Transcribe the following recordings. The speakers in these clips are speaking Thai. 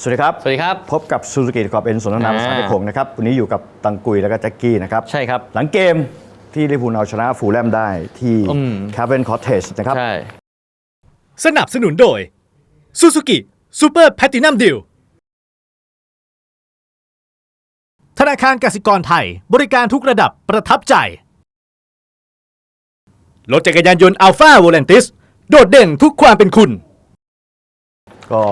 สวัสดีครับ สวัสดีครับ พบกับซูซูกิกอบเอ็นสนทนาภาษาอ่าไทยคงนะครับวันนี้อยู่กับตังกุยแล้วก็แจ็คกี้นะครับ ใช่ครับ หลังเกมที่ลิเวอร์พูลเอาชนะฟูลแลมได้ที่อืมคาเวนคอ t เทจนะครับ ใช่ สนับสนุนโดย Suzuki Super Platinum Deal ธนาคารกสิกรไทย บริการทุกระดับประทับใจ รถจักรยานยนต์ Alpha v o l a n t i s โดดเด่นทุกความเป็นคุณ ก็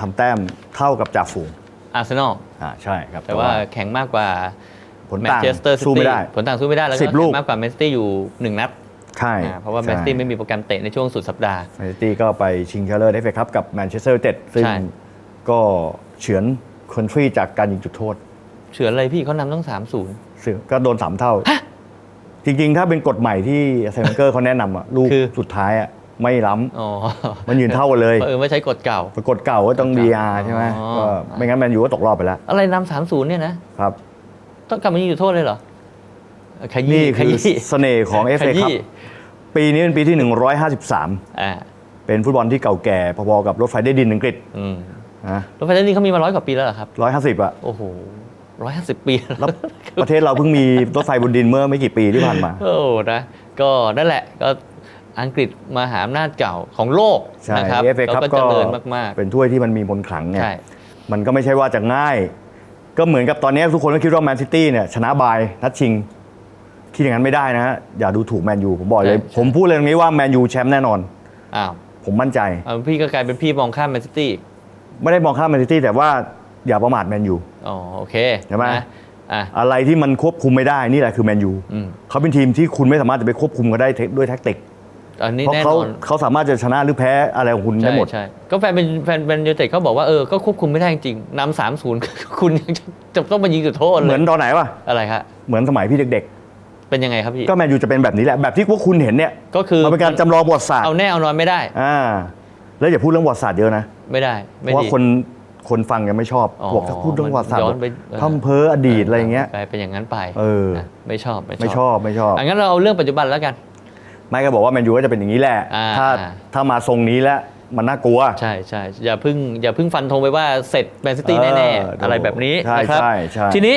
ทำแต้มเท่ากับจ่าฝูงอาร์เซนอลอ่าใช่ครับ แต่ว่าแข็งมากกว่าผลแมนต่างเชสเตอร์ซิสู้ตี้ไม่ได้ ผลต่างสู้ไม่ได้แล้วก็สิบลูก แข็งมากกว่าแมนซิตี้อยู่หนึ่งนัดใช่อ่าเพราะว่าแมนซิตี้ไม่มีโปรแกรมเตะในช่วงสุดสัปดาห์ แมนซิตี้ก็ไปชิงชนะเลิศเอฟเอคัพกับแมนเชสเตอร์เต็ดซึ่งใช่ ก็เฉือนคอนทรีจากการยิงจุดโทษ เฉือนอะไรพี่เขานำต้อง3 0ซึ่งก็โดนสามเท่า จริง ๆ ถ้าเป็นกฎใหม่ที่เซนเกอร์เขาแนะนำอะลูกคือ สุดท้ายอะ ไม่ล้ำอ๋อมันยืนเท่ากันเลยเออไม่ใช้กฎเก่าปรากฏเก่าก็ต้องกฎเก่า VR ใช่ไหมอ๋อ ก็ไม่งั้นแมนยูก็ตกรอบไปแล้วอะไรนำสามศูนย์เนี่ยนะ ครับ ต้องกลับมายิงจุดโทษเลยเหรอเออขยี้นี่ขคือยี้เสน่ห์ของข FA ครับ ยี้ปีนี้เป็นปีที่ 153 อ่าเป็นฟุตบอลที่เก่าแก่พอๆกับรถไฟได้ดินอังกฤษอืมนะรถไฟเส้นนี้เขามีมาร้อยกว่าปีแล้วเหรอครับ150อะโอ้โหร้อยห้าสิบปีแล้วประเทศเราเพิ่งมีรถไฟบนดินเมื่อไม่กี่ปีที่ผ่านมา โอ้นะก็นั่นแหละก็ อังกฤษมหาอำนาจเก่าของโลกใช่นะครับ FA แล้วครับก็ก็เจริญมากเป็นถ้วยที่มันมีมนต์ขลังๆเนี่ยใช่มันก็ไม่ใช่ว่าจะง่าย ก็เหมือนกับตอนนี้ทุกคนก็คิดว่าแมนซิตี้เนี่ยชนะบายนัดชิงคิดอย่างนั้นไม่ได้นะฮะอย่าดูถูกแมนยูผมบอกเลยใช่ใช่ผมพูดเลยตรงนี้ว่าแมนยูแชมป์แน่นอนอ้าวผมมั่นใจเอาพี่ก็กลายเป็นพี่มองข้ามแมนซิตี้อีกไม่ได้มองข้ามแมนซิตี้แต่ว่าอย่าประมาทแมนยูอ๋อโอเคใช่ไหมนะอะอะไรที่มันควบคุมไม่ได้นี่แหละคือแมนยูอืมเขาเป็นทีมที่คุณไม่สามารถจะไปควบคุมเขาได้ด้วยแท็กติก อันนี้เพราะแน่นเขาอนเขาสามารถจะชนะหรือแพ้อะไรของคุณได้ใช่หมดใช่ก็แฟนเป็นแฟนเป็นยูไนเต็ดเขาบอกว่าเออก็ควบคุมไม่ได้จริงๆนำสามศูนย์ คุณยังจะจะต้องมายิงจุดโทษเหเลมือยนตอนไหนวะอะไรครับเหมือนสมัยพี่เด็กเป็นยังไงครับพี่ ๆ ก็แมนยูจะเป็นแบบนี้แหละ แบบที่พวกคุณเห็นเนี่ยก็คือ มันเป็นการจำลองประวัติศาสตร์เอาแน่เอานอนไม่ได้อ่าแล้วอย่าพูดเรื่องประวัติศาสตร์เยอะนะ ไม่ได้เพไม่ราะว่าดี คนคนฟังยังไม่ชอบอ๋อบอกถ้าพูดเรื่องประวัติศาสตร์ย้อนไปเออพัมเพออดีตอะไรอย่างเงี้ยกลายเป็นอย่างนั้นไปเออ นะไม่ชอบไม่ชอบไม่ชอบอะงั้นเราเอาเรื่องปัจจุบันแล้วกัน ไม่ก็บอกว่าแมนยูก็จะเป็นอย่างนี้แหละ อ่าถ้าอ่า ถ้ามาทรงนี้แล้วมันน่ากลัวใช่ใช่อย่าเพิ่งอย่าเพิ่งฟันธงไปว่าเสร็จแมนซิตี้เออแน่โดๆอะไรแบบนี้ใช่นะครับ ใช่ใช่ ทีนี้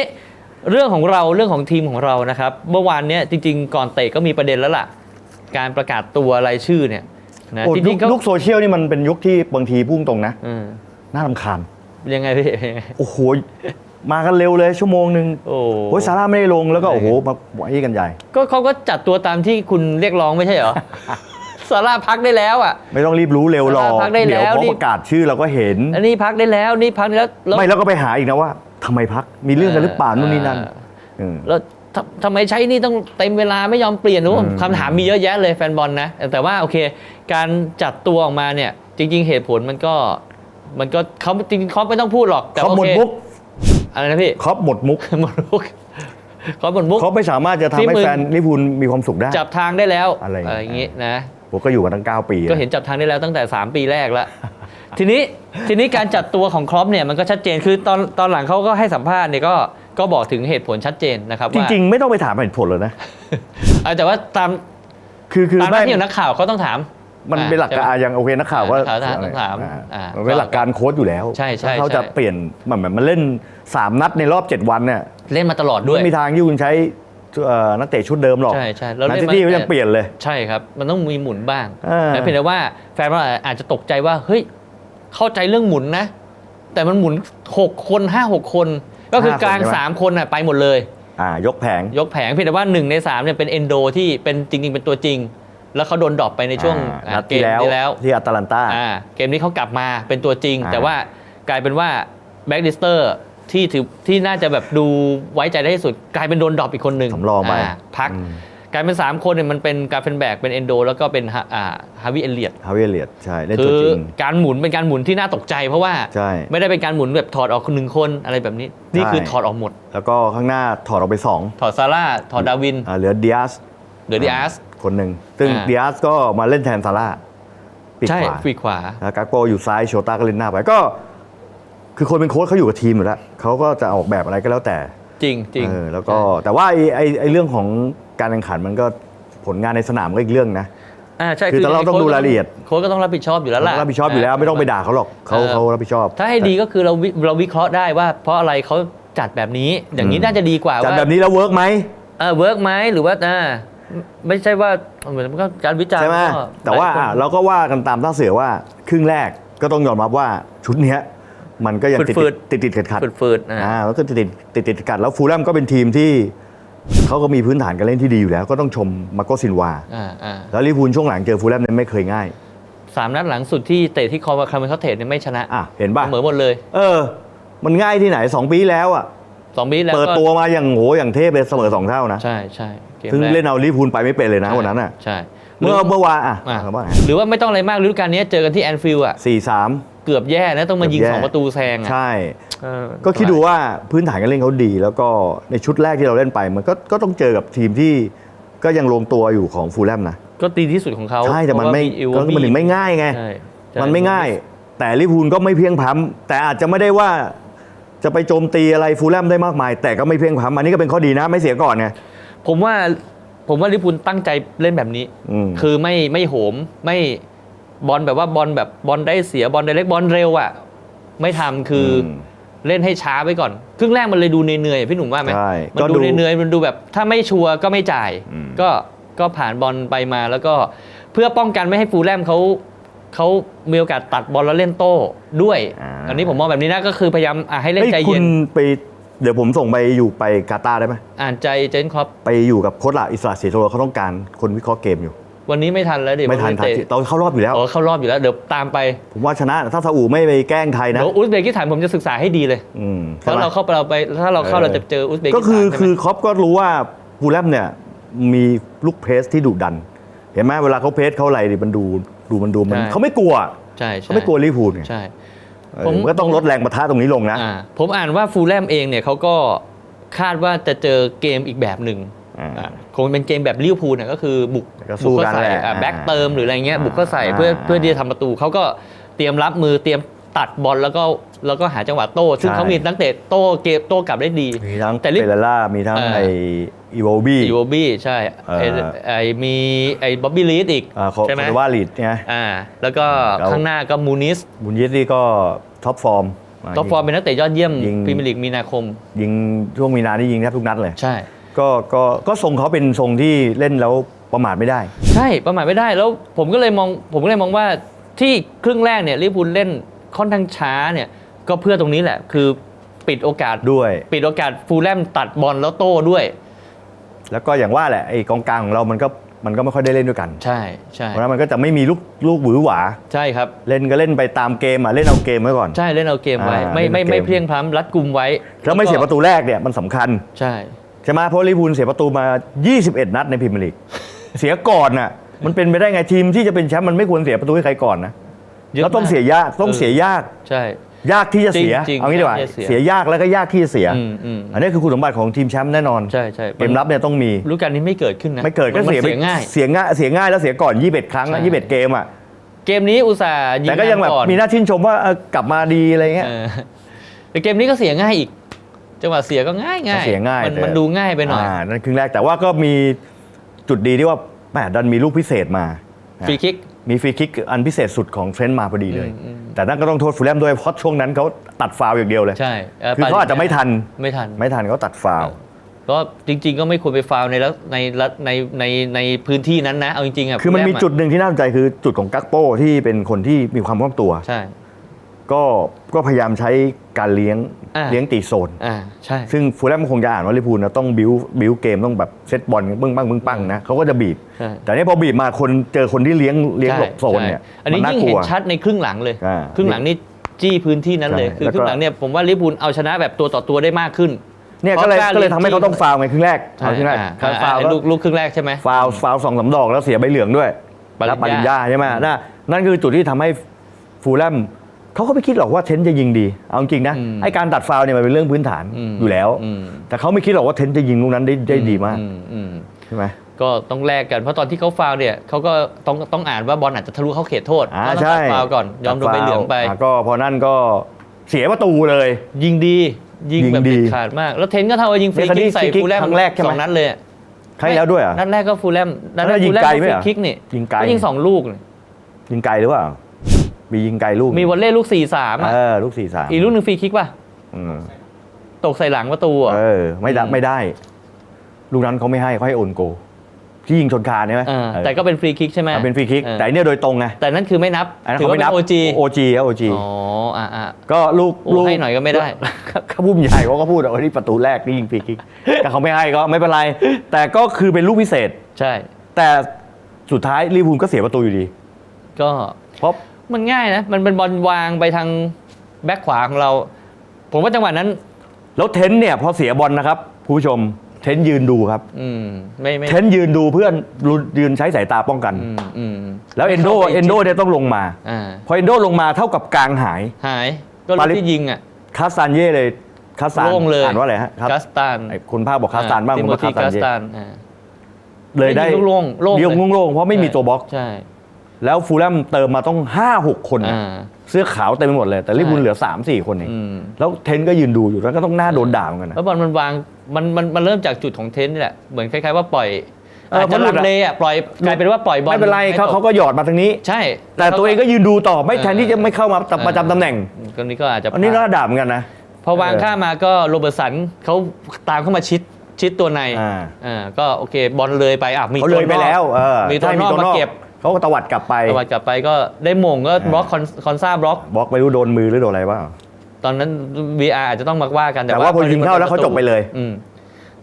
เรื่องของเราเรื่องของทีมของเรานะครับ เมื่อวานเนี้ยจริง ๆ ก่อนเตะก็มีประเด็นแล้วล่ะ การประกาศตัวรายชื่อเนี่ยนะโอ้จยุริคงๆก็ยุคโซเชียลนี่มันเป็นยุคที่บางทีพุ่งตรงนะ อืมน่ารำคาญ ยังไงพี่ยังไงโอ้โห มากันเร็วเลยชั่วโมงหนึ่งโอ้โอ้ยซาร่าไม่ได้ลงแล้วก็โอ้โหมาไหวกันใหญ่ ก็เขาก็จัดตัวตามที่คุณเรียกร้องไม่ใช่เหรอ ซาร่าพักได้แล้วอะ ไม่ต้องรีบรู้เร็วหรอกพักได้เดี๋ยวแล้วพอนี่ประกาศชื่อเราก็เห็น อันนี้พักได้แล้วนี่พักได้แล้วแล้วไม่แล้วก็ไปหาอีกนะว่าทำไมพักมีเรื่องกันหรือเปล่านู่นนี่นั่นเออเออแล้วทำทำไมใช้นี่ต้องเต็มเวลาไม่ยอมเปลี่ยนรู้อืมคำถามมีเยอะแยะเลยแฟนบอลนะแต่ว่าโอเค การจัดตัวออกมาเนี่ย จริง ๆ เหตุผลมันก็ มันก็เขาจริงๆเขาไม่ต้องพูดหรอกแต่เขาโอหมดเคมุก อะไรนะพี่เขาหมดมุกหมดมุกเขาหมดมุก เขาไม่สามารถจะทำที่ให้มึง แฟนลิเวอร์พูลมีความสุขได้ จับทางได้แล้วอะไรอย่างเงี้ยอย่างงี้นะ ผมก็อยู่กันตั้ง 9 ปีก็เห็นจับทางได้แล้วตั้งแต่ 3 ปีแรกแล้ว ทีนี้ทีนี้การจัดตัวของครอปเนี่ยมันก็ชัดเจนคือตอนตอนหลังเขาก็ให้สัมภาษณ์เนี่ยก็ก็บอกถึงเหตุผลชัดเจนนะครับจว่าริง ๆ ไม่ต้องไปถามเหตุผลเลยนะ เออแต่ว่าตามคือคือตามหไม่น้าที่ของนักข่าวเขาต้องถาม มันอ่าเป็นหลักการใช่ไหมอย่างโอเคนักข่าวก็นักข่าวต้องถามอ่อ่ามันเป็นหลักการโค้ดอยู่แล้วใช่ใช่ถ้าเขาจะใช่ เปลี่ยนมันเหมือนมันเล่น 3 นัดในรอบ 7 วันเนี่ยเล่นมาตลอดด้วย ไม่มีทางที่คุณใช้เอ่อนักเตะชุดเดิมหรอกใช่ใช่แล้วแมนเล่นซิมาตี้ก็ยังเปลี่ยนเลย ใช่ครับ มันต้องมีหมุนบ้างอ่าแต่เพียงแต่ว่าแฟนบอลอาจจะตกใจว่า เฮ้ย เข้าใจเรื่องหมุนนะ แต่มันหมุน 6 คน 5 6 คน ก็คือกลาง 3 คนน่ะไปหมดเลย อ่ายกแผง ยกแผงเพียงแต่ว่า 1 ใน 3เนี่ยเป็นเอนโดที่เป็นจริง ๆ เป็นตัวจริง แล้วเขาโดนดรอปไปในช่วงอ่าอ่านัดเกที่มแล้วที่แล้วที่อัตแลนตา อ่าเกมนี้เขากลับมาเป็นตัวจริง อ่า แต่ว่ากลายเป็นว่าแบ็กดิสเตอร์ที่ถือที่น่าจะแบบดูไว้ใจได้ที่สุด กลายเป็นโดนดรอปอีกคนหนึ่งสำรองไปาพัก อืมกลายเป็น 3 คนเนี่ยมันเป็นการเป็นแบกเป็นเอนโด แล้วก็เป็นฮาอ่าฮาวิเอเลียดฮาวิเลียดใช่เล่นคืตัวอจริง การหมุนเป็นการหมุนที่น่าตกใจ เพราะว่าใช่ไม่ได้เป็นการหมุนแบบถอดออกคนหนึ่งคนอะไรแบบนี้ นี่คือใช่ ถอดออกหมด แล้วก็ข้างหน้าถอดออกไป2ถอดซาร่าถอดดาวินอ่าเหลือดิอาสเดอร์ดิอาส คนหนึ่ง ซึ่งอ่า ดิอาสก็มาเล่นแทนซาร่าปีกใช่ขวาฟีกขวา แล้วกากโปอยู่ซ้ายโชต้าก็เล่นหน้าไปก็ คือคนเป็นโค้ชเขาอยู่กับทีมอยู่แล้วเขาก็จะออกแบบอะไรก็แล้วแต่ จริงจริงเออแล้วก็แต่ว่าไอ้ไอ้ไอ้เรื่องของการแข่งขันมันก็ผลงานในสนามก็อีกเรื่องนะ อ่าใช่คือแต่เราต้องดูรายละเอียด โค้ชก็ต้องรับผิดชอบอยู่แล้วล่ะ รับผิดชอบอยู่แล้วไม่ต้องไปด่าเขาหรอกเขาเออ เขารับผิดชอบถ้าให้ดีก็คือเราวิเราวิเคราะห์ได้ว่า เพราะอะไรเขาจัดแบบนี้อย่างนี้น่าจะดีกว่าจัดว่าแบบนี้แล้วเวิร์กไหม เออเวิร์กไหมหรือว่าอ่า ไม่ใช่ว่าเหมือนมันก็การวิจารณ์ใช่ไหมก็แต่ว่าหลยคนอะเราก็ว่ากันตามท่าเสือว่า ครึ่งแรกก็ต้องยอมรับว่าชุดเนี้ยมันก็ยังติดฝืดติดติดขัดขัดฝืดๆอ่า อ่าแล้วก็ติดติดติดติดขัดแล้วฟูลแลมก็เป็นทีมที่เขาก็มีพื้นฐานการเล่นที่ดีอยู่แล้ว ก็ต้องชมมาโกซินวา อ่าอ่าแล้วลิเวอร์พูลช่วงหลังเจอฟูลแลมเนี่ยไม่เคยง่าย สามนัดหลังสุดที่เตะที่คอมาคาร์เมนเขาเทรดเนี่ยไม่ชนะอะเห็นป่ะ เสมอหมดเลยเออ มันง่ายที่ไหนสองปีแล้วอะ สองปีแล้วเปิดก็ตัวมาอย่างโหอย่างเทพเลยเสมอสองเท่านะ ใช่ใช่กม ซึ่งแรกเล่นเอาลิเวอร์พูลไปไม่เป็นเลยนะวันนั้นอะใช่เมื่อเมื่อวานอะอะว่าไงหรือว่าไม่ต้องอะไรมากฤดูกาลนี้เจอกันที่แอนฟิลด์อะสี่สามเกือบแย่นะต้องมายิงเกือบสแย่องประตูแซงอะใช่เออก็คิดดูว่าพื้นฐานการเล่นเขาดี แล้วก็ในชุดแรกที่เราเล่นไปมันก็ก็ต้องเจอกับทีมที่ก็ยังลงตัวอยู่ของฟูลแลมนะก็ดีที่สุดของเขาใช่แต่มันไม่เพราะก็ว่ามันถึงไม่ง่ายไงใช่ใช่มันไม่ง่าย แต่ลิเวอร์พูลก็ไม่เพียงพล้ำแต่อาจจะไม่ได้ว่าจะไปโจมตีอะไรฟูลแลมได้มากมาย แต่ก็ไม่เพียงพล้ำอันนี้ก็เป็นข้อดีนะไม่เสียก่อนไง ผมว่าผมว่าลิเวอร์พูลตั้งใจเล่นแบบนี้ อืม คือไม่ไม่โหมไม่บอลแบบว่าบอลแบบบอลได้เสียบอลได้เล็กบอลเร็วอะไม่ทำคืออมเล่นให้ช้าไปก่อน ครึ่งแรกมันเลยดูเหนื่อยๆพี่หนุ่มว่าไหมใช่มันก็ดูดูเหนื่อยๆมันดูแบบ ถ้าไม่ชัวร์ก็ไม่จ่าย อืม ก็ก็ผ่านบอลไปมาแล้วก็เพื่อป้องกันไม่ให้ฟูลแลมเขาเขามีโอกาสตัดบอลแล้วเล่นโต้ด้วยอันนี้ผมมองแบบนี้นะก็คือพยายามอะให้เล่นเฮ้ยใจคุเย็ณน ไป เดี๋ยวผมส่งไปอยู่ไปกาตาร์ได้ไหมอ่านใจเจนครอปไปอยู่กับโค้ชละอิสระเสียโทเขาต้องการคนวิเคราะห์เกมอยู่ วันนี้ไม่ทันแล้วเดี๋ยวไม่ทันทันเตะทีเราเข้ารอบอยู่แล้วอ๋อเข้ารอบอยู่แล้วเดี๋ยวตามไป ผมว่าชนะถ้าซาอุไม่ไปแกล้งไทยนะเดี๋ยวอุซเบกิสถานผมจะศึกษาให้ดีเลยอืมเพใช่ราะไหมเราเข้าไปเราไปถ้าเราเข้าเออเราจะเจออุซเบกิสถานก็คือใช่ไหมคือครอปก็รู้ว่าฟูลแลมเนี่ยมีลูกเพรสที่ดุดัน เห็นไหมเวลาเขาเพรสเขาอะไรดิมันดูดูมันดูมันเขาไม่กลัวใช่ใช่เขาไม่กลัวลิเวอร์พูลไงใช่เออ ผมก็ต้องลดแรงปะทะตรงนี้ลงนะอ่าผมอ่านว่าฟูลแลมเองเนี่ยเขาก็คาดว่าจะเจอเกมอีกแบบหนึ่งอ่าอ่าคงเป็นเกมแบบลิเวอร์พูลเนี่ยก็คือบุกก็สู้บุกกันเข้าใส่แหละอ่าอ่าแบ็กเติมหรืออะไรเงี้ยอ่าบุกเข้าใส่เพื่อเพื่อที่จะทำประตูเขาก็เตรียมรับมือเตรียม ตัดบอลแล้วก็แล้วก็หาจังหวะโต้ซึ่งใช่เขามีนักเตะโต้เกมโต้กลับได้ดี มีทั้งแต่ลิเปเรล่ามีทั้งเออไออีโวบี้อีโวบี้ใช่ไอ้เออไอ้มีไอ้บ๊อบบี้ลีดอีกโคใช่ไหมโคว่าลีดเนี่ยอ่าแล้วก็แล้วข้างหน้าก็มูนิสบุญยิซี่ก็ท็อปฟอร์มท็อปฟอร์มเป็นนักเตะยอดเยี่ยมยิงพรีเมียร์ลีกมีนาคม ยิงช่วงมีนานี่ยิงแทบทุกนัดเลยใช่ก็ก็ก็ทรงเขาเป็นทรงที่เล่นแล้วประมาทไม่ได้ ใช่ประมาทไม่ได้แล้วผมก็เลยมองผมก็เลยมองว่าที่ครึ่งแรกเนี่ยลิเวอร์พูลเล่น ค่อนข้างช้าเนี่ยก็เพื่อตรงนี้แหละ คือปิดโอกาสด้วย ปิดโอกาสฟูลแลมตัดบอลแล้วโต้ด้วย แล้วก็อย่างว่าแหละไอ้กองกลางของเรามันก็มันก็ไม่ค่อยได้เล่นด้วยกัน ใช่ใช่เพราะฉะนั้นมันก็จะไม่มีลูกลูกหวือหวา ใช่ครับ เล่นก็เล่นไปตามเกมอะเล่นเอาเกมไว้ก่อน ใช่เล่นเอาเกมไว้อ่าไม่ไม่เล่นเอาเกมไม่เพลียงพล้ำรัดกุมไว้ แล้วไม่เสียประตูแรกเนี่ยมันสำคัญ ใช่ใช่ไหมเพราะลิเวอร์พูลเสียประตูมา 21 นัดในพรีเมียร์ลีกเสียก่อนน่ะมันเป็นไปได้ไงทีมที่จะเป็นแชมป์มันไม่ควรเสียประตูให้ใครก่อนนะ ยะแล้วต้องมากเสียยากต้องเสียยาก ใช่ ยากที่จะเสีย จริงๆเอางี้ดีกว่า ยากที่จะเสีย เสียยากแล้วก็ยากที่จะเสีย อืมอืมอันนี้คือคุณสมบัติของทีมแชมป์แน่นอนใช่ใช่เกมรับเนี่ยต้องมีรู้กันนี้ไม่เกิดขึ้นนะไม่เกิดก็นเสียไปเสียง่าย เสียง่ายเสียง่ายแล้วเสียก่อน 21 ครั้งนะใช่ 21 เกมอะ เกมนี้อุตส่าห์ยิงแต่ก็ยังแบบนำก่อนมีน่าชื่นชมว่าเออกลับมาดีอะไรเงี้ย เออแต่เกมนี้ก็เสียง่ายอีก จังหวะเสียก็ง่ายง่ายเสียง่ายมันแต่มันดูง่ายไปหน่อยอ่านั่นครึ่งแรกแต่ว่าก็มีจุดดีที่ว่าแหมดันมีลูกพิเศษมา ฟรีคิก มีฟรีคิกอันพิเศษสุดของเทรนต์มาพอดีเลยอืมอืมแต่นั่นก็ต้องโทษฟูลแลมด้วยเพราะช่วงนั้นเขาตัดฟาวล์อย่างเดียวเลยใช่คือเขาอาจจะไม่ทันไม่ทันไม่ทันเขาตัดฟาวล์ก็จริง ๆ ก็ไม่ควรไปฟาวล์ในแล้วในละในในในพื้นที่นั้นนะเอาจริงๆอะคือมันมีแรกจุดหนึ่งที่น่าสนใจคือจุดของกักโป้ที่เป็นคนที่มีความคล่องตัวใช่ ก็ก็พยายามใช้การเลี้ยงอ่า เลี้ยงตีโซน อ่าใช่ ซึ่งฟูลแลมคงจะอ่านว่าลิเวอร์พูลนะต้องบิวบิวเกมต้องแบบเซตบอลบึ้งปังบึ้งปังนะเขาก็จะบีบ ใช่ แต่นี่พอบีบมาคนเจอคนที่เลี้ยงเลี้ยงหลบโซนเนี่ยใช่อันนี้มัยิ่งกลัเห็วนชัดในครึ่งหลังเลย อ่าครึ่งหลังนี่จี้พื้นที่นั้นเลย ใช่คือแล้วคก็รึ่งหลังเนี่ยผมว่าลิเวอร์พูลเอาชนะแบบตัวต่อตัวได้มากขึ้นเนี่ยก็เลยเพราะก็เลยทำให้กล้าเขาต้องฟาวล์ไงครึ่งแรกใช่เอาครึ่งแรกอ่าการอ่าฟาวล์ไอ้แล้วลูกลูกครึ่งแรกใช่ไหม ฟาวล์ฟาวล์สองสามดอกแล้วเสียใบเหลืองด้วยปริญญารับปริญญาใช่ไหมนั่นนั่นคือจุดที่ทำให้ฟูลแลม เขาก็ไม่คิดหรอกว่าเทนต์จะยิงดี เอาจริงนะอืมไอการตัดฟาวล์เนี่ยมันเป็นเรื่องพื้นฐานอืมอยู่แล้วอืมแต่เขาไม่คิดหรอกว่าเทนต์จะยิงลูกนั้นได้ได้ดีมากอือืมใช่ไหมก็ต้องแลกกันเพราะตอนที่เขาฟาวล์เนี่ยเขาก็ต้องต้องอ่านว่าบอลอาจจะทะลุเข้าเขตโทษอ่าก็ต้องใช่ตัดฟาวล์ก่อนยอมโดนใบเหลืองไปตัดฟาวล์อะก็พอนั่นก็เสียประตูเลย ยิงดียิงยิงแบบดีเด็ดขาดมาก แล้วเทนก็เท่ากับยิงฟรีนี่คคิดีกใส่ฟรีคิกฟูลแลมครั้งแรกใช่ไหมสองนัดเลยอะใครแล้วด้วยเหรอะนัดแรกก็ฟูลแลมนัดแรนัดแรกกยิฟูงลแลมไกลก็ไหมฟรีเหรอคิกนี่ยิงไกลก็ยิงสองลูกนี่ยิงไกลหรือเปล่า มียิงไกลลูกมีวอลเล่ลูกสี่สามเออลูกสี่สามอีกลูกหนึ่งฟรีคิกป่ะอืมตกใส่หลังประตูอะเออ ไม่ได้อืมไม่ได้ ลูกนั้นเขาไม่ให้เขาให้โอนโกที่ยิงชนคานใช่ไหมเออเออแต่ก็เป็นฟรีคิกใช่ไหมเอาเป็นฟรีคิกเออแต่อันเนี่ยโดยตรงไงแต่นั่นคือไม่นับอันนั้นถือเขาว่าไม่เป็นับนโอจีโอจีครับโอจีอ๋ออะอะก็ลูกโอ้ลูกให้หน่อยก็ไม่ได้เขาพุ่มใหญ่เขาก็พูดว่านี่ประตูแรกที่ยิงฟรีคิกแต่เขาไม่ให้ก็ไม่เป็นไร แต่ก็คือเป็นลูกพิเศษใช่ แต่สุดท้ายลิเวอร์พูลก็เสียประตูอยู่ดี ก็เพราะ มันง่ายนะ มันเป็นบอลวางไปทางแบ็คขวาของเรา ผมว่าจังหวะนั้น แล้วเทนเนี่ยพอเสียบอลนะครับคุณผู้ชมเทนยืนดูครับ อืมไม่ไม่เทนยืนดูเพื่อนยืนใช้สายตาป้องกัน อืมอืมแล้วเอนโดไม่ข้าไปเอนโดเนี่ยต้องลงมาอ่าพอเอนโดลงมาเท่ากับกลางหาย หายก็ลูปากลิที่ยิงอะ คาสตานเย่เลยคาสตานโล่งเลย อ่านว่าอะไรฮะครับกัสตานไอ้คนภาคบอกคาสตานบ้างติผมโมบอกธีคาสตากันสเย่ตานอ่าเลยได้ได้ยิงโล่งๆโล่งเดียวเลยโล่งๆเพราะไม่มีตัวบล็อก ใช่ แล้วฟูลแลมเติมมาต้อง 5 6 คนนะอ่า เสื้อขาวเต็มไปหมดเลย แต่ลิเวอร์พูลใช่เหลือ 3 4 คนเองอืมแล้วเทนก็ยืนดูอยู่แล้วก็ต้องหน้าโดนด่าเหมือนกันนะ แล้วบอลมันวางมันมันมันเริ่มจากจุดของเทนนี่แหละเหมือนคล้ายๆว่าปล่อยเอออาจจะมันหลุลัดงอะ เลอะปล่อยกลายเป็นว่าปล่อยบอลไม่เป็นไรเขาตกเขาก็หยอดมาทางนี้ ใช่แต่ตัวเองก็ยืนดูต่อไม่เออแทนที่จะไม่เข้ามาประจำตำแหน่งก็นี่ก็อาจจะอันนี้พน่าลาดด่าเหมือนกันนะ พอวางข้ามมาก็โรเบิร์ตสันเขาตามเข้ามาชิดชิดตัวในอ่าอ่าก็โอเคบอลเลยไปอะมีเขาเลยไปตัวนอกแล้วเออมีตัวใช่นอกมาเก็บ เขาก็ตวัดกลับไปตวัดกลับไปก็ได้มงก็บล็อกคอนคอนซาบล็อกบล็อกไม่รู้โดนมือหรือโดนอะไรบ้างตอนนั้น VR อาจจะต้องมาว่ากันแต่ว่าพอยิงเข้าแล้วเขาจบไปเลยอืม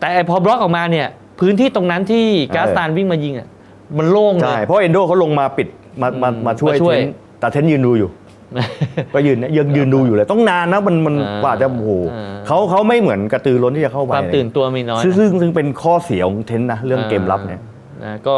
แต่พอบล็อกออกมาเนี่ย พื้นที่ตรงนั้นที่กาสตานวิ่งมายิงอะมันโล่งเลใช่ย เพราะเอนโดเขาลงมาปิดมามาอืมมาช่วยมาช่วย เทนแต่เทนยืนดูอยู่ ก็ยืนเนี่ยยังยืนดูอยู่เลยต้องนานนะมันมันอ่ากว่าจะโอ้โหอ่า เขาเขาไม่เหมือนกระตือร้นที่จะเข้าไปความตื่นตัวมีน้อยซึ่งซึ่งซึ่งเป็นข้อเสียของเทนนะเรื่องเกมรับเนี่ยอ่านะก็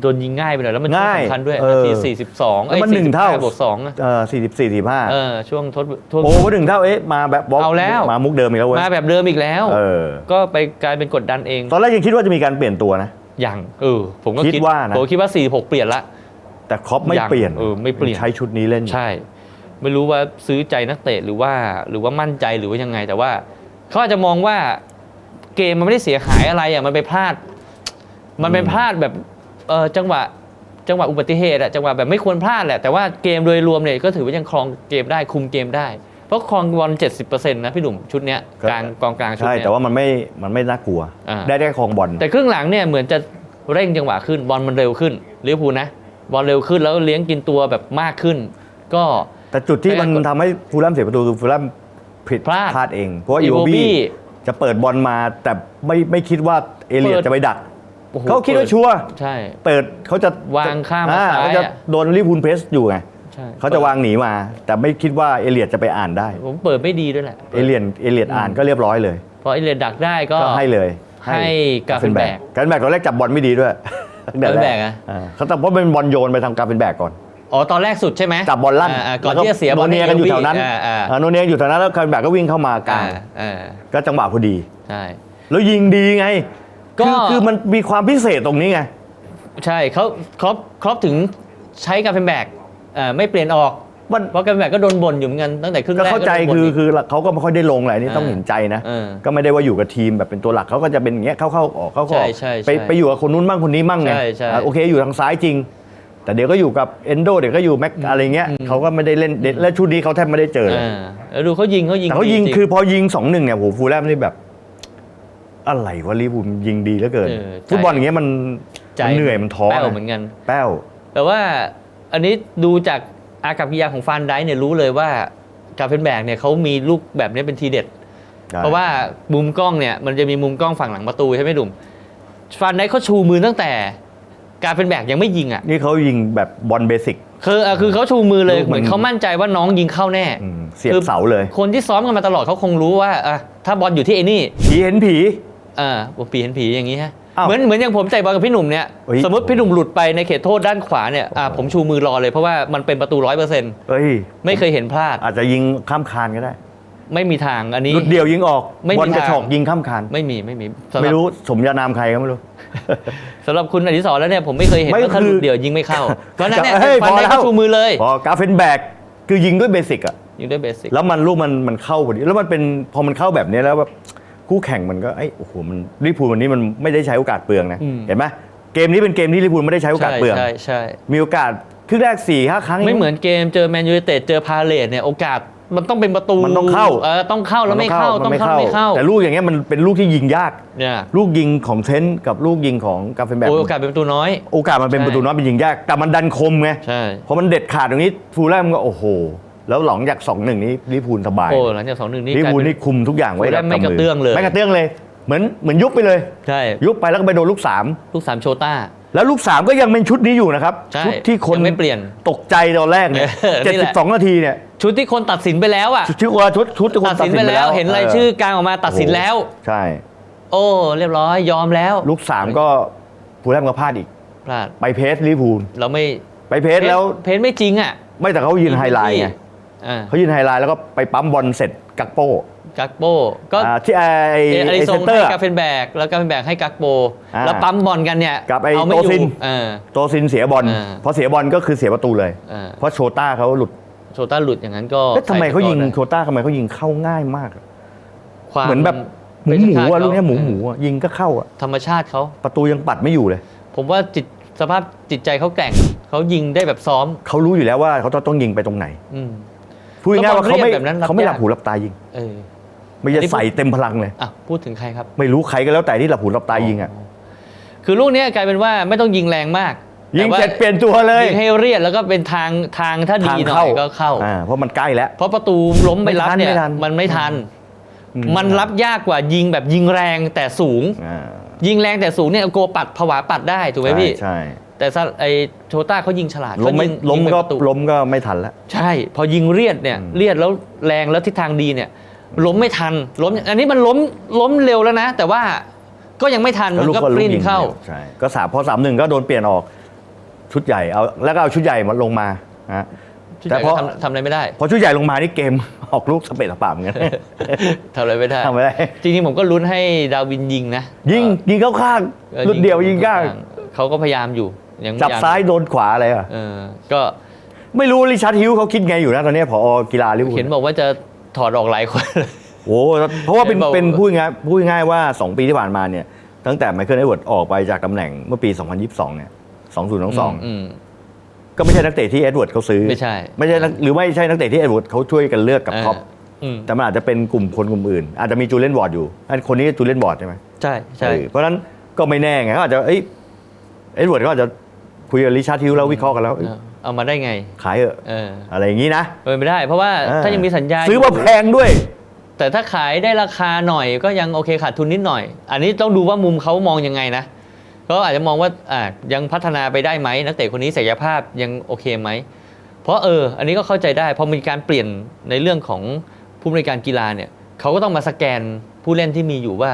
โดนยิงง่ายไปหน่อยแล้วมันช่วงง่ายสำคัญด้วยเออนาที42แล้วมันหนึ่งเท่า บวกสองอะเออสี่สิบสี่สิบห้าเออช่วงทดทด โอ้หนึ่งเท่าเอ๊ะมาแบบบล็อกเอาแล้ว มามุกเดิมอีกแล้วเว้ยมาแบบเดิมอีกแล้ว เออก็ไปกลายเป็นกดดันเองตอนแรกยังคิดว่าจะมีการเปลี่ยนตัวนะ อย่างเออผมก็คิดว่านะ ผมคิดว่า46เปลี่ยนละ แต่ครอปไม่ยังเปลี่ยนเออไม่เปลี่ยน ใช้ชุดนี้เล่นใช่ ไม่รู้ว่าซื้อใจนักเตะหรือว่าหรือว่ามั่นใจหรือว่ายังไง แต่ว่าเขาอาจจะมองว่าเกมมันไม่ได้เสียหายอะไรอะมันไปพลาด มันไปพลาดแบบ เออจังหวะจังหวะอุบัติเหตุอะจังหวะแบบไม่ควรพลาดแหละ แต่ว่าเกมโดยรวมเนี่ยก็ถือว่ายังครองเกมได้คุมเกมได้ เพราะครองบอล70%นะพี่หนุ่มชุดเนี้ยกลางกองกลางชุดใช่ เนี้ย แต่ว่ามันไม่มันไม่น่ากลัว อ่า ได้ได้ครองบอล แต่ครึ่งหลังเนี่ยเหมือนจะเร่งจังหวะขึ้นบอลมันเร็วขึ้นลิเวอร์พูลนะบอลเร็วขึ้นแล้วเลี้ยงกินตัวแบบมากขึ้น ก็ แต่จุดที่มันไม่ได้กดทำให้ฟูลแลมเสียประตูคือฟูลแลมผิดพลาดพลาดเอง เพราะว่าอีอีโอโวบี้บี้จะเปิดบอลมาแต่ไม่ไม่คิดว่าเอเลียดเปิด จะไปดัก โอ้โหเขาคิดว่าชัวร์ใช่ เปิดเขาจะวางข้ามมาอ่ซ้ายเขาจะอะ โดนลิเวอร์พูลเพรสอยู่ไงใช่เขาจะวางหนีมา แต่ไม่คิดว่าเอเลียดจะไปอ่านได้ ผมเปิดไม่ดีด้วยแหละเอเลียนเอเลียดอ่านก็เรียบร้อยเลย พอเอเลียดดักได้ก็ ก็ให้เลยให้กาเฟนแบกกาเฟนแบกตอนแรกจับบอลไม่ดีด้วยตั้งต่กาเฟนแบกอะอ่าเขาแต่เพราะเป็นบอลโยนไปทางกาเฟนแบกก่อน อ๋อตอนแรกสุดใช่ไหมจับบอลลั่นาาก่อนที่จะเสียบอลโนเนียกันอยู่แถวนั้นอ่าอ่าอ่าโนเนียอยู่แถวนั้นแล้วกาเฟนแบกก็วิ่งเข้ามากลาอ่างอ่าก็จังหวะพอดี ใช่ แล้วยิงดีไง ก็คือคือมันมีความพิเศษตรงนี้ไง ใช่เขาครอปครอปถึงใช้กาเฟนแบกอ่าไม่เปลี่ยนออกมัน เพราะกาเฟนแบกก็โดนบ่นอยู่เหมือนกันตั้งแต่ครึ่งก็แรกเข้าใจก็โดนบ่นคืออีก คือเขาก็ไม่ค่อยได้ลงแหละนี่ต้องอ่าเห็นใจนะ เออก็ไม่ได้ว่าอยู่กับทีมแบบเป็นตัวหลักเขาก็จะเป็นอย่างเงี้ยเข้าเข้าออกเข้าเข้าออกใช่ใช่ไปใช่ไปอยู่กับคนนู้นบ้างคนนี้บ้างไงใช่ใช่อะโอเคอยู่ทางซ้ายจริง แต่เดี๋ยวก็อยู่กับเอนโดเดี๋ยวก็อยู่แม็กอะไรเงี้ยเขาก็ไม่ได้เล่นเด็ดและชุดนี้เขาแทบไม่ได้เจอเลยอ่าแล้วดูเขายิงเขายิงแต่เขายิงดีจริคือพอยิงสองหนึ่งเนี่ยโหฟูลแลมนี่แบบ อะไรวะลิเวอร์พูลยิงดีเหลือเกิน เออใจ ฟุตบอลอย่างเงี้ยมันใจมันเหนื่อยมันท้อแป้วนะเหมือนกัน แป้ว แต่ว่าอันนี้ดูจากอากับกิริยาของฟานไดค์เนี่ยรู้เลยว่ากาเฟนแบกเนี่ยเขามีลูกแบบนี้เป็นทีเด็ด เพราะว่ามุมกล้องเนี่ยมันจะมีมุมกล้องฝั่งหลังประตูใช่ไหมดุมฟานไดค์เขาชูมือตั้งแต่กาเฟนแบกยังไม่ยิงอะ นี่เขายิงแบบบอลเบสิก คือเอ่อคือเขาชูมือเลยลูกมัน เหมือนเขามั่นใจว่าน้องยิงเข้าแน่ อืมเสียบคือเสาเลย คนที่ซ้อมกันมาตลอดเขาคงรู้ว่าอะถ้าบอลอยู่ที่ไอ้นี่ ผีเห็นผี อ่าผมผีเห็นผีอย่างนี้ฮะอ้าวเหมือนเหมือนอย่างผมใจบอลกับพี่หนุ่มเนี่ยเฮ้ย สมมติพี่หนุ่มหลุดไปในเขตโทษด้านขวาเนี่ยอ่าผมชูมือรอเลยเพราะว่ามันเป็นประตูร้อยเปอร์เซ็นต์เอ้ยไม่เคยเห็นพลาดอาจจะยิงข้ามคานก็ได้ไม่มีทางอันนี้ หลุดเดี่ยวยิงออกไม่มีบอลกระชอกทางยิงข้ามคานไม่มีไม่มีสำหบไม่รู้สมญานามใครก็ไม่รู้ สำหรับคุณอดิศรแล้วเนี่ยผมไม่เคยเห็นไม่ว่าถ้าหลุคืดอเดี่ยวยิงไม่เข้า เพราะฉะนั้นเนี่ยเฮ้ยฟันพอได้แล้วก็ชูมือเลยพอกาเฟนแบกคือยิงด้วยเบสิกอะยิงด้วยเบสิกแล้วมันลูกมันมันเข้าพอดีแล้วมันเป็นพอมันเข้าแบบนี้แล้วแบบ คคู่แข่งมันก็ไอ้ยโอ้โหมันลิเวอร์พูลวันนี้มันไม่ได้ใช้โอกาสเปลืองนะ อืม เห็นไหมเกมนี้เป็นเกมที่ลิเวอร์พูลไม่ได้ใช้โอกาสใช่เปลือง ใช่ใช่มีโอกาสครึ่งแรก4ี่ห้าครั้ง ไม่เหมือนเกมเจอแมนยูไนเต็ดเจอพาเลตเนี่ยโอกาสมันต้องเป็นประตูมันต้องเข้า เออต้องเข้าแล้วไม่เข้ามันต้องเข้าแล้วไม่เข้าแต่ลูกอย่างเงี้ยมันเป็นลูกที่ยิงยาก เนี่ยลูกยิงของเทรนต์กับลูกยิงของกาเฟนแบกโอ้ยโอกาสเป็นประตูน้อย โอกาสมันเป็นใช่ ประตูน้อยเป็นยิงยาก แต่มันดันคมไงใช่ พอมันเด็ดขาดตรงนี้ฟูลแลมก็โอ้โห แล้วหลังจากสองหนึ่งนี้ลิเวอร์พูลสบายโอ้หลังจากสองหนึ่งนี่ลิเวอร์พูลกลายเป็นี่คุมทุกอย่างไว้ฟูลแลมไม่กระเตื้องเลยไม่กระเตื้องเลยเหมือนเหมือนยุบไปเลยใช่ยุบไปแล้วก็ไปโดนลูกสามลูกสามโชต้าแล้วลูกสามก็ยังเป็นชุดนี้อยู่นะครับใช่ชุดที่คนยังไม่เปลี่ยนตกใจตอนแรกเนี่ยเออนี่เจ็ดแหสิละบสองนาทีเนี่ยชุดที่คนตัดสินไปแล้วอะชุดที่ว่าชุดชุดที่คนตัดสินไปแล้ว เห็นรายชื่อกลางออกมาตัดสินแล้ว ใช่ โอ้เรียบร้อยยอมแล้ว ลูกสามก็ฟูลแลมก็พลาดอีกพลาดไปเพสลิเวอร์พูลเราไม่ไปเพสแล้วเพจไม่จริงอะ ไม่แต่เขายืนไฮไลท์ไง อ่า เขายืนไฮไลท์แล้วก็ไปปั๊มบอลเสร็จกักโป้กักโปก็อ่าที่ไอเอไออาริไอซเซงนเตอให้ร์ กาเฟนแบก แล้วกาเฟนแบกให้กักโป อ่าแล้วปั๊มบอลกันเนี่ยกับไอ้เอาไม่อโตซิยู่น เออ โตซินเสียบอลอ่าพอเสียบอลก็คือเสียประตูเลยเออเพราะโชต้าเขาหลุดโชต้าหลุดอย่างนั้นก็เอ๊ะทำไมเขายิงใส่โชต้าทำไมเขายิงเข้าง่ายมากอะความเหมือนแบบหมูเป็นหมูชาติอะเขาลูกเนี้ยหมูหมูอะยิงก็เข้าอะธรรมชาติเขา ประตูยังปัดไม่อยู่เลย ผมว่าจิตสภาพจิตใจเขาแกร่ง เขายิงได้แบบซ้อม เขารู้อยู่แล้วว่าเขาต้องยิงไปตรงไหน อืม พูดง่ายๆว่าเขาไม่แล้วบอลเรียบแบบนั้นรับเขาไม่หลับยาก หูหลับตายิงเออ ไม่อัจะนนี้ใส่เต็มพลังเลย อะ พูดถึงใครครับ ไม่รู้ใครก็แล้วแต่ที่หลับหูหลับตายิงอะคือลูกเนี้ยกลายเป็นว่าไม่ต้องยิงแรงมากยิงแต่ว่าเสร็จเปลี่ยนตัวเลย ยิงให้เรียดแล้วก็เป็นทางทางถ้าดีทางหน่เข้าอยก็เข้า อ่าเพราะมันใกล้แล้ว เพราะประตูล้มไปรับเนี่ยไม่ทันมันไม่ทัน อืม มันรับยากกว่ายิงแบบยิงแรงแต่สูง อ่ายิงแรงแต่สูงเนี่ยโกปัดผวาปัดได้ถูกไหมพี่ ใช่ แต่ซะไอโชต้าเขายิงฉลาดล้มไม่เขายิงล้มยิงเป็นก็ประตู ล้มก็ไม่ทันแล้ว ใช่ พอยิงเรียดเนี่ยอืมเรียดแล้วแรงแล้วทิศทางดีเนี่ย ล้มไม่ทันล้มอันนี้มันล้มล้มเร็วแล้วนะ แต่ว่าก็ยังไม่ทันมันก็ปริ้นเข้า ใช่ก็สามพอสามหนึ่งก็โดนเปลี่ยนออกชุดใหญ่เอาแล้วก็เอาชุดใหญ่มาลงมาฮะชุดแต่ใหญ่พอก็ทำทำอะไรไม่ได้ พอชุดใหญ่ลงมานี่เกม ออกลูกสเปดสปามเหมือนกัน ทำอะไรไม่ได้ ทำไม่ได้ จริงๆผมก็ลุ้นให้ดาวินยิงนะยิงยิงเข้าข้างออหลุดเดียวยิงข้าง เขาก็พยายามอยู่ ยังจับพมซ้ายโดนขวาอะไรอะ เออก็ไม่รู้ริชาร์ดฮิลเขาคิดไงอยู่นะตอนนี้ผอกีฬาลิเวอร์พูเห็นลบอกว่าจะถอดออกหลายคน โอ้เพราะว่าเป็นเห็นบอก เป็นพูดง่ายพูดง่ายว่า 2 ปีที่ผ่านมาเนี่ย ตั้งแต่ไมเคิลเอเวิร์ดออกไปจากตำแหน่งเมื่อปี 2022 เนี่ย 2022อืมก็ไม่ใช่นักเตะที่เอ็ดเวิร์ดเขาซื้อไม่ใช่ ไม่ใช่นักหรือไม่ใช่นักเตะที่เอ็ดเวิร์ดเขาช่วยกันเลือกกับเออท็อป อืมแต่มันอาจจะเป็นกลุ่มคนกลุ่มอื่น อาจจะมีจูเลนบอร์ดอยู่อันคนนี้จูเลนบอร์ดใช่ไหมใช่ใช่ เออเพราะฉะนั้นก็ไม่แน่ไงเขาอาจจะเอ้ยเอ็ดเวิร์ดก็อาจจะ คุยกับริชาร์ดฮิลแล้ววิเคราะห์กันแล้วเอ้ยเออเอามาได้ไง ขายเถอะเอออะไรอย่างนี้นะ เป็นไม่ได้ เพราะว่าเออ ถ้ายังมีสัญญาซื้อมาแพงด้วย แต่ถ้าขายได้ราคาหน่อยก็ยังโอเคขาดทุนนิดหน่อย อันนี้ต้องดูว่ามุมเขามองยังไงนะเขาอาจจะมองว่าอ่ายังพัฒนาไปได้ไหมนักเตะคนนี้ศักยภาพยังโอเคไหม เพราะเออ อันนี้ก็เข้าใจได้พอมีการเปลี่ยนในเรื่องของผู้บริการกีฬาเนี่ยเขาก็ต้องมาสแกนผู้เล่นที่มีอยู่ว่า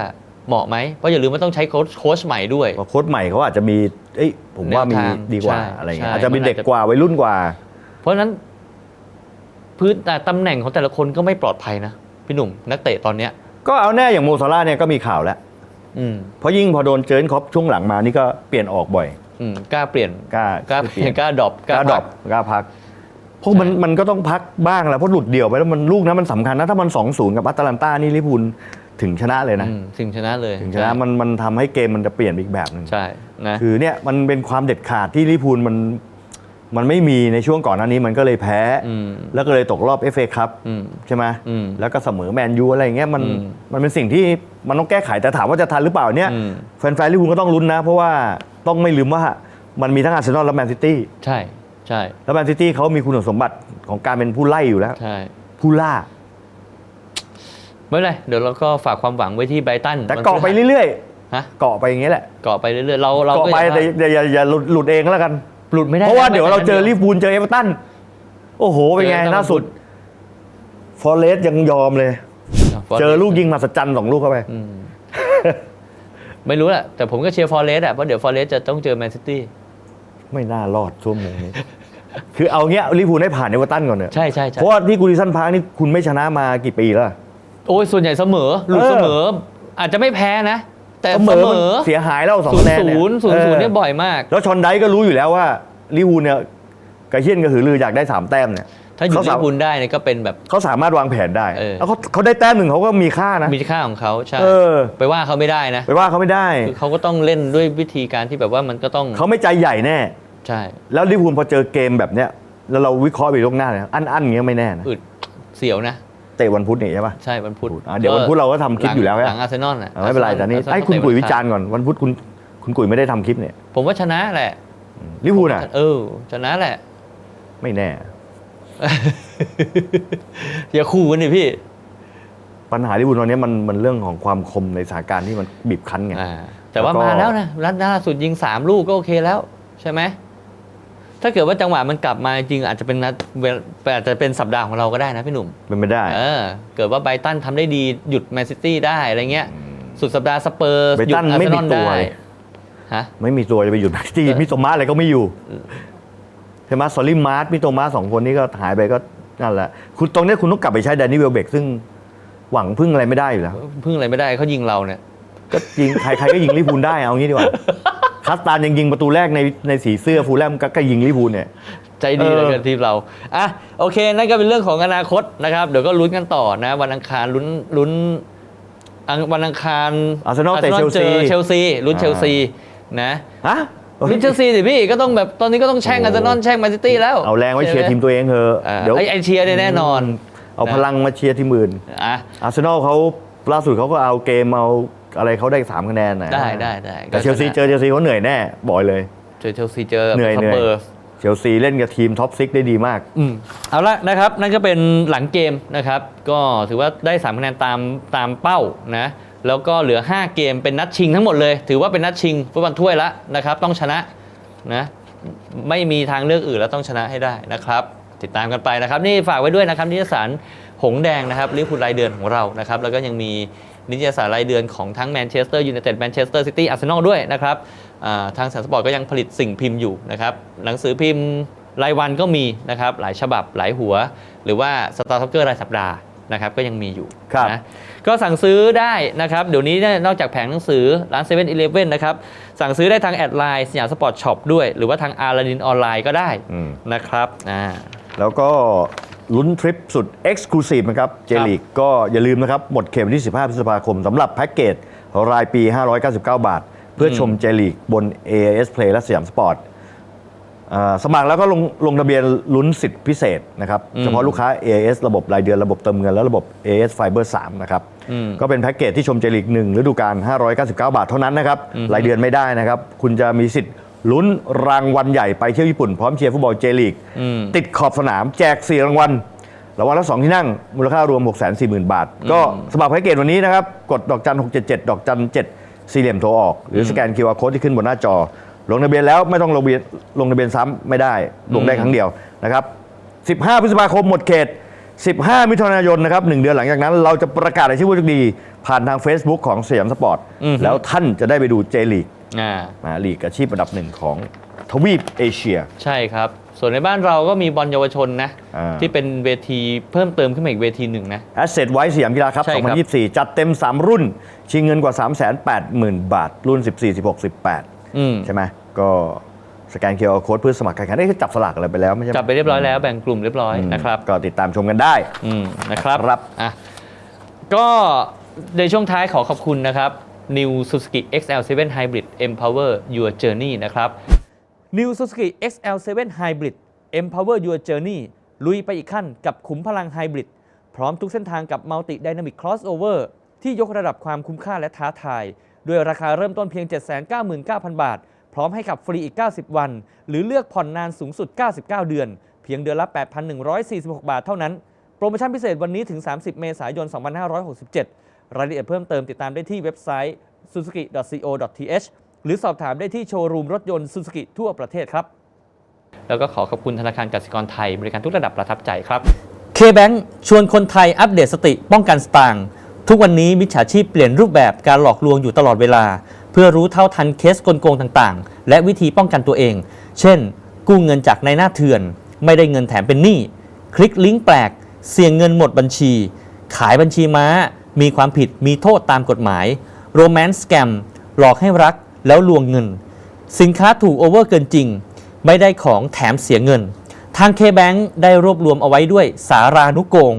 เหมาะไหมเพราะอย่าลืมว่าต้องใช้โค้ชโค้ชใหม่ด้วย ว่าโค้ชใหม่เขาอาจจะมีเอ้ยผมว่ามีแนวทางดีกว่าใช่อะไรเงี้ยใช่อาจจะมีมันอาจจะ เด็กกว่าวัยรุ่นกว่า เพราะฉะนั้นพื้นแต่ตำแหน่งของแต่ละคนก็ไม่ปลอดภัยนะพี่หนุ่มนักเตะตอนเนี้ย ก็เอาแน่อย่างโมซาร่าห์เนี่ยก็มีข่าวแล้ว อืมเพราะยิ่งพอโดนเจิร์นครอปช่วงหลังมานี่ก็เปลี่ยนออกบ่อยอืมกล้าเปลี่ยนกล้ากล้าเปลี่ยนกล้าดรอปกล้าดรอปพักกล้าพักเพราะมันมันก็ต้องพักบ้างแหละเพราะหลุดเดี่ยวไปแล้วมันลูกนั้นมันสำคัญนะถ้ามัน2อศูนย์กับอัตแลนตานี่ลิเวอร์พูล ถึงชนะเลยนะ อืมถึงชนะเลยถึงชนะมันมันทำให้เกมมันจะเปลี่ยนไปอีกแบบหนึ่ง ใช่นะ คือเนี่ยมันเป็นความเด็ดขาดที่ลิเวอร์พูลมันมันไม่มีในช่วงก่อนหน้านี้มันก็เลยแพ้ อืมแล้วก็เลยตกรอบ FA คัพอืมใช่ไหมอืมแล้วก็เสมอแมนยูอะไรอย่างเงี้ยมันอืมมันเป็นสิ่งที่มันต้องแก้ไขแต่ถามว่าจะทันหรือเปล่าเนี่ยอืม แฟนๆลิเวอร์พูลก็ต้องลุ้นนะ เพราะว่าต้องไม่ลืมว่ามันมีทั้งอาร์เซนอลและแมนซิตี้ใช่ใช่แล้วแมนซิตี้เขามีคุณสมบัติของการเป็นผู้ไล่อยู่แล้ว ใช่ ผู้ล่า ไม่เป็นไรเดี๋ยวเราก็ฝากความหวังไว้ที่ไบรตันแต่เกาะไปเรื่อยฮะๆเกาะไปอย่างเงี้ยแหละเกาะไปเรื่อยๆเราเราเกาะก็ไปอย่าแต่อย่าอย่าอย่าหลุดหลุดเองแล้วกัน หลุดไม่ได้เพราะว่าแล้เดี๋ยวเราเจอไม่ลิได้เวอร์พูลเจอเอเวอร์ตันโอ้โหเป็นไงเจอเอเวอร์ตันล่าสุดฟอร์เรสยังยอมเลย เจอลูกยิงมาสจันสองลูกเข้าไปอืมไม่รู้แหละแต่ผมก็เชียร์ฟอร์เรสต์อะเพราะเดี๋ยวฟอร์เรสต์จะต้องเจอแมนซิตี้ไม่น่ารอดชั่วโมงนี้ คือเอาเงี้ยลิเวอร์พูลได้ผ่านเอเวอร์ตันก่อนเนอะใช่ใช่ใช่เพราะว่าที่กูดิสันพาร์คนี่คุณไม่ชนะมากี่ปีแล้วอะ โอ้ยส่วนใหญ่เสมอหลุดเออเสมอ อาจจะไม่แพ้นะ แต่เสเสมอมมันอเสียหายแล้วสองศูนคะย์แนนศูนย์ศูนย์ศูนย์เนี่ยบ่อยมาก แล้วชอนไดก็รู้อยู่แล้วว่าลิเวอร์พูลเนี่ยกระเฮี้ยนกระหือรืออยากได้สามแต้มเนี่ยถ้าหยุดเขาลิสาเวอร์พูลได้เนี่ยก็เป็นแบบ เขาสามารถวางแผนได้เออ แล้วเขาเขาได้แต้มหนึ่งเขาก็มีค่านะ มีค่าของเขาใช่เออ ไปว่าเขาไม่ได้นะไปว่าเขาไม่ได้คือเขาก็ต้องเล่นด้วยวิธีการที่แบบว่ามันก็ต้องเขาไม่ใจใหญ่แน่ ใช่แล้วลิเวอร์พูลพอเจอเกมแบบเนี้ยแล้วเราวิเคราะห์ไปล่วงหน้าเลยอันอันๆอย่างเงี้ยไม่แน่นะอึดเสียวนะ เตะวันพุธนี่ใช่ปะ ใช่วันพุธอะเดี๋ยววันพุธเราก็ทำคลิปอยู่แล้วหอะลังอาร์เซนอลน่ะอะไม่เป็นไรแต่นี่อาร์เซอลให้คุณเตะกุยวินอังคจารณ์ก่อนวันพุธคุณคุณกุยไม่ได้ทำคลิปเนี่ยผมว่าชนะแหละลิเวอร์พูลน่ะ เออชนะแหละ ไม่แน่ อย่าขู่กันดิพี่ปัญหาลิเวอร์พูลตอนนี้มันมันเรื่องของความคมในสถานการณ์ที่มันบีบคั้นไง อ่าแต่ว่าแล้วก็ มาแล้วนะรัดล่าสุดยิงสามลูกก็โอเคแล้ว ใช่ไหม ถ้าเกิดว่าจังหวะมันกลับมาจริงอาจจะเป็นนัดเวลอาจจะเป็นสัปดาห์ของเราก็ได้นะพี่หนุ่ม เป็นไม่ได้ เออ เกิดว่าไบรตันทำได้ดีหยุดแมนซิตี้ได้อะไรเงี้ย สุดสัปดาห์สเปอร์ไบรหยุดตันอาร์ไม่เซนมีอลตัวได้เลยฮะไม่มีตัวจะไปหยุดแมนซิตี้เออมิโตมาอะไรก็ไม่อยู่ใช่ไหมซอลลี่มาร์ตมิโตมาสองคนนี้ก็หายไปก็นั่นแหละ คุณตรงเนี้ยคุณต้องกลับไปใช้แดนนี่เวลเบกซึ่งหวังพึ่งอะไรไม่ได้อยู่แล้วพึ่งอะไรไม่ได้เขายิงเราเนี่ย ก็ยิงใครใครก็ยิงลิเวอร์พูลได้เอางี้ดีกว่า คัสตานยังยิงประตูแรกในในสีเสื้อฟูลแลมก็ก็ยิงลิเวอร์พูลเนี่ย ใจดีเหลือเออเกินทีมเรา อะโอเค นั่นก็เป็นเรื่องของอนาคตนะครับ เดี๋ยวก็ลุ้นกันต่อนะ วันอังคารลุ้นลุ้นอังวันอังคารอาร์เซนอลเตะร์เชลซีจอเชลซีลุ้นเชลซีนะฮะลุ้นเชลซีสิพี่ก็ต้องแบบตอนนี้ก็ต้องแช่งอาร์เซนอลแช่งแมนซิตี้แล้วเอาแรงไว้เชียร์ทีมตัวเองเถอะอ่าเดี๋ยวไอไอเชียร์เนี่ยแน่นอนเอาพลังมาเชียร์ทีมอื่นอะ อาร์เซนอลเขาล่าสุดเขาก็เอาเกมเอาอะไรเขาได้สามคะแนนนะได้ได้ได้แต่เชลซีเจอเชลซีเขาเหนื่อยแน่บอกเลยเจอเชลซีเจอเหนื่อยสเหนื่อยเปอร์เชลซีเล่นกับทีมท็อปซิกได้ดีมากอืมเอาละนะครับนั่นก็เป็นหลังเกมนะครับ ก็ถือว่าได้3คะแนนตามตามเป้านะแล้วก็เหลือ 5 เกมเป็นนัดชิงทั้งหมดเลย ถือว่าเป็นนัดชิงฟุตบอลถ้วยแล้วนะครับ ต้องชนะนะไม่มีทางเลือกอื่นแล้วต้องชนะให้ได้นะครับ ติดตามกันไปนะครับ นี่ฝากไว้ด้วยนะครับนิตยสารหงส์แดงนะครับลิเวอร์พูลรายเดือนของเรานะครับ แล้วก็ยังมี นิตยสารรายเดือนของทั้งแมนเชสเตอร์ยูไนเต็ดแมนเชสเตอร์ซิตี้อาร์เซนอลด้วยนะครับอ่าทางสารสปอร์ตก็ยังผลิตสิ่งพิมพ์อยู่นะครับหนังสือพิมพ์รายวันก็มีนะครับหลายฉบับหลายหัว หรือว่าสตาร์ท็อกเกอร์รายสัปดาห์นะครับก็ยังมีอยู่ครับนะก็สั่งซื้อได้นะครับ เดี๋ยวนี้เนี่ยนอกจากแผงหนังสือร้าน7 e เ e ่ e อนะครับ สั่งซื้อได้ทางแอดไลน์สยามสปอร์ตช็อปด้วย หรือว่าทางอาราดินออนไลน์ก็ได้อืมนะครับอ่าแล้วก็ ลุ้นทริปสุด Exclusive นะครับเจลีกก็อย่าลืมนะครับ หมดเขตวันที่ 15 พฤษภาคมสำหรับแพ็กเกจรายปี 599 บาท เพื่อชมเจลีกบน AIS Play และสยามสปอร์ตอ่าสมัครแล้วก็ลงลงทะเบียนลุ้นสิทธิพิเศษนะครับอืมเฉพาะลูกค้า AIS ระบบรายเดือนระบบเติมเงิน และระบบ AIS Fiber 3 นะครับอืมก็เป็นแพ็กเกจที่ชมเจลีก1ฤดูกาล599 บาทเท่านั้นนะครับอืมรายเดือนไม่ได้นะครับ คุณจะมีสิทธิ์ ลุ้นรางวัลใหญ่ไปเที่ยวญี่ปุ่นพร้อมเชียร์ฟุตบอลเจลีกอืมติดขอบสนามแจก 4 รางวัลรางวัลละ2ที่นั่ง มูลค่ารวม 6 4 0 0 0 0 บาท ก็สมัครแพ็กเกจวันนี้นะครับ กดดอกจัน 677 ดอกจัน 7 สี่เหลี่ยมโทรออก หรือสแกน QR Code ที่ขึ้นบนหน้าจอ ลงทะเบียนแล้วไม่ต้องลงทะเบียนลงทะเบียนซ้ำไม่ได้ ลงได้ครั้งเดียวนะครับ 15 พฤษภาคมหมดเขต 15 มิถุนายนนะครับหนึ่งเดือนหลังจากนั้น เราจะประกาศรายชื่อผู้โชคดี ผ่านทาง Facebook ของสยามสปอร์ตอือฮึแล้วท่านจะได้ไปดูเจลีก อ่านะลีกอาชีพระดับหนึ่งของทวีปเอเชีย ใช่ครับ ส่วนในบ้านเราก็มีบอลเยาวชนนะ อ่า ที่เป็นเวทีเพิ่มเติมขึ้นมาอีกเวทีหนึ่งนะ แอสเซทไว้สยามกีฬาครับ ใช่ครับ 2024 จัดเต็ม 3 รุ่น ชิงเงินกว่า 380,000 บาท รุ่น 14 16 18อืมใช่ไหมก็สแกนเคอร์โค้ดเพื่อสมัครแข่งขันได้จับสลากอะไรไปแล้วไม่ใช่หมจับไปเรียบร้อยแล้วแบ่งกลุ่มเรียบร้อยอืมนะครับ ก็ติดตามชมกันได้ อืมนะครับครับ อะก็ในช่วงท้ายขอขอบคุณนะครับ New Suzuki XL7 Hybrid Empower Your Journey นะครับ New Suzuki XL7 Hybrid Empower Your Journey ลุยไปอีกขั้นกับขุมพลังไฮบริดพร้อมทุกเส้นทางกับ Multi Dynamic Crossover ที่ยกระดับความคุ้มค่าและท้าทาย ด้วยราคาเริ่มต้นเพียง 799,000 บาท พร้อมให้กับฟรีอีก 90 วัน หรือเลือกผ่อนนานสูงสุด 99 เดือน เพียงเดือนละ 8,146 บาทเท่านั้น โปรโมชั่นพิเศษวันนี้ถึง 30 เมษายน 2567 รายละเอียดเพิ่มเติมติดตามได้ที่เว็บไซต์ suzuki.co.th หรือสอบถามได้ที่โชว์รูมรถยนต์ Suzuki ทั่วประเทศครับ แล้วก็ขอขอบคุณธนาคารกสิกรไทย บริการทุกระดับประทับใจครับ K-Bank ชวนคนไทยอัปเดตสติป้องกันสตางค์ทุกวันนี้มิจฉาชีพเปลี่ยนรูปแบบการหลอกลวงอยู่ตลอดเวลา เพื่อรู้เท่าทันเคสกลโกงต่างๆ และวิธีป้องกันตัวเอง เช่น กู้เงินจากในหน้าเถื่อน ไม่ได้เงินแถมเป็นหนี้ คลิกลิงก์แปลก เสี่ยงเงินหมดบัญชี ขายบัญชีม้า มีความผิดมีโทษตามกฎหมายโรแมนต์สแกมหลอกให้รักแล้วลวงเงิน สินค้าถูกโอเวอร์เกินจริง ไม่ได้ของแถมเสียเงิน ทาง KBank ได้รวบรวมเอาไว้ด้วยสารานุโกง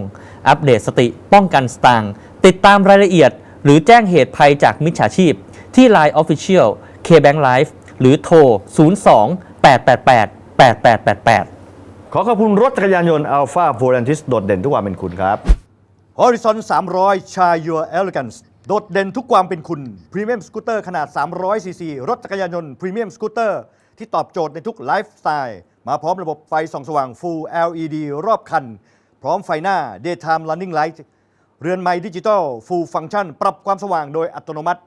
อัปเดตสติป้องกันสตางค์ติดตามรายละเอียด หรือแจ้งเหตุภัยจากมิจฉาชีพ ที่ Line Official KBank Live หรือโทร 02 888 8888 ขอขอบคุณรถจักรยานยนต์ Alpha v o l a n t i s โดดเด่นทุกความเป็นคุณครับ Horizon 300 Chai Your Elegance โดดเด่นทุกความเป็นคุณพรีเมียมสกูตเตอร์ขนาด 300 ซีซี รถจักรยานยนต์พรีเมียมสกูตเตอร์ที่ตอบโจทย์ในทุกไลฟ์สไตล์ มาพร้อมระบบไฟส่องสว่าง Full LED รอบคัน พร้อมไฟหน้า Daytime Running Light เรือนไม้ดิจิตอล Full Function ปรับความสว่างโดยอัตโนมัติ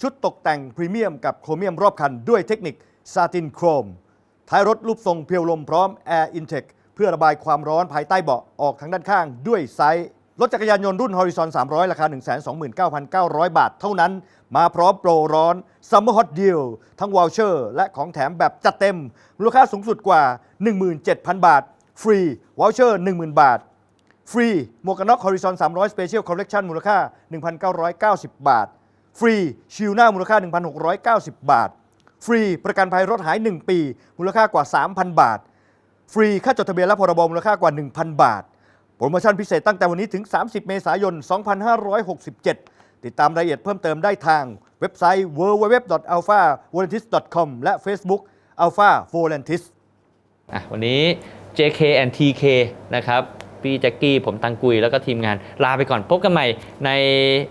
ชุดตกแต่งพรีเมียมกับโครเมียมรอบคันด้วยเทคนิคซาตินโครมท้ายรถรูปทรงเพียวลมพร้อม Air Intake เพื่อระบายความร้อนภายใต้เบาะออกทางด้านข้างด้วยไซส์ รถจักรยานยนต์รุ่น Horizon 300 ราคา 129,900 บาทเท่านั้น มาพร้อมโปรร้อน Summer Hot Deal ทั้งว o ลเชอร์และของแถมแบบจัดเต็ม มูลค่าสูงสุดกว่า 17,000 บาท ฟรีว o ลเชอร์ 10,000 บาท ฟรีหมวกกันน็อก Horizon 300 Special Collection มูลค่า 1,990 บาท ฟรีชิลหน้ามูลค่า 1,690 บาท ฟรีประกันภัยรถหาย 1 ปี มูลค่ากว่า 3,000 บาท ฟรีค่าจดทะเบียนและพรบมูลค่ากว่า 1,000 บาท โปรโมชั่นพิเศษตั้งแต่วันนี้ถึง 30 เมษายน 2567 ติดตามรายละเอียดเพิ่มเติมได้ทางเว็บไซต์ www.alphavolantis.com และ Facebook Alpha Volantis อะวันนี้ JK and TK นะครับพี่แจ็คกี้ ผมตังกุย แล้วก็ทีมงานลาไปก่อนพบกันใหม่ใน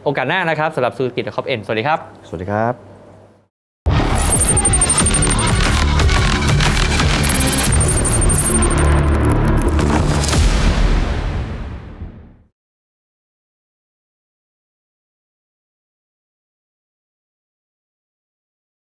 โอกาสหน้านะครับสำหรับซูกิตคอปเอ็นสวัสดีครับ สวัสดีครับ